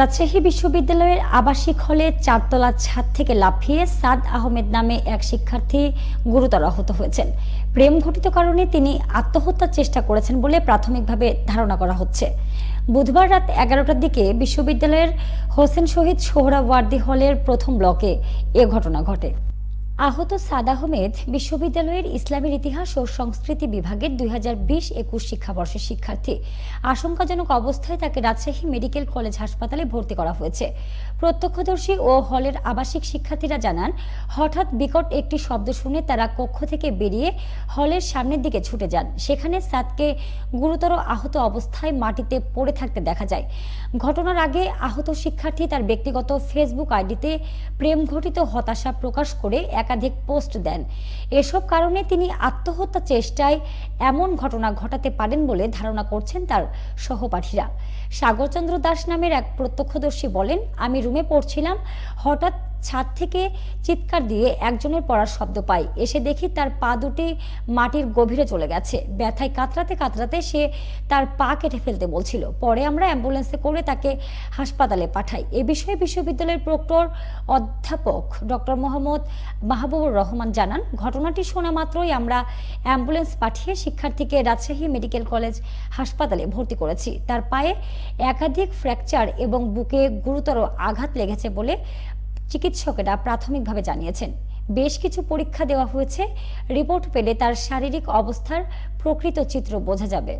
রাজশাহী বিশ্ববিদ্যালয়ের আবাসিক হলে চারতলা ছাদ থেকে লাফিয়ে সাদ আহমেদ নামে এক শিক্ষার্থী গুরুতর আহত হয়েছেন। প্রেম ঘটিত কারণে তিনি আত্মহত্যার চেষ্টা করেছেন বলে প্রাথমিকভাবে ধারণা করা হচ্ছে। বুধবার রাত এগারোটার দিকে বিশ্ববিদ্যালয়ের হোসেন শহীদ সোহরাওয়ার্দী হলের প্রথম ব্লকে এ ঘটনা ঘটে। আহত সাদ আহমেদ বিশ্ববিদ্যালয়ের ইসলামের ইতিহাস ও সংস্কৃতি বিভাগের দুই হাজার বিশ একুশ শিক্ষাবর্ষের শিক্ষার্থী। আশঙ্কাজনক অবস্থায় তাকে রাজশাহী মেডিকেল কলেজ হাসপাতালে ভর্তি করা হয়েছে। প্রত্যক্ষদর্শী ও হলের আবাসিক শিক্ষার্থীরা জানান, হঠাৎ বিকট একটি শব্দ শুনে তারা কক্ষ থেকে বেরিয়ে হলের সামনের দিকে ছুটে যান। সেখানে সাদকে গুরুতর আহত অবস্থায় মাটিতে পড়ে থাকতে দেখা যায়। ঘটনার আগে আহত শিক্ষার্থী তার ব্যক্তিগত ফেসবুক আইডিতে প্রেম ঘটিত হতাশা প্রকাশ করে একাধিক পোস্ট দেন। এসব কারণে তিনি আত্মহত্যা চেষ্টায় এমন ঘটনা ঘটাতে পারেন বলে ধারণা করছেন তার সহপাঠীরা। সাগরচন্দ্র দাস নামের এক প্রত্যক্ষদর্শী বলেন, আমি রুমে পড়ছিলাম, হঠাৎ ছাদ থেকে চিৎকার দিয়ে একজনের পড়ার শব্দ পাই এসে দেখি তার পা দুটি মাটির গভীরে চলে গেছে। ব্যথায় কাতরাতে কাতরাতে সে তার পা কেটে ফেলতে বলছিল। পরে আমরা অ্যাম্বুলেন্সে করে তাকে হাসপাতালে পাঠাই। এ বিষয়ে বিশ্ববিদ্যালয়ের প্রক্টর অধ্যাপক ডক্টর মোহাম্মদ মাহবুবুর রহমান জানান, ঘটনাটি শোনা মাত্রই আমরা অ্যাম্বুলেন্স পাঠিয়ে শিক্ষার্থীকে রাজশাহী মেডিকেল কলেজ হাসপাতালে ভর্তি করেছি। তার পায়ে একাধিক ফ্র্যাকচার এবং বুকে গুরুতর আঘাত লেগেছে বলে চিকিৎসকেরা প্রাথমিকভাবে জানিয়েছেন, বেশ কিছু পরীক্ষা দেওয়া হয়েছে, রিপোর্ট পেলে তার শারীরিক অবস্থার প্রকৃত চিত্র বোঝা যাবে।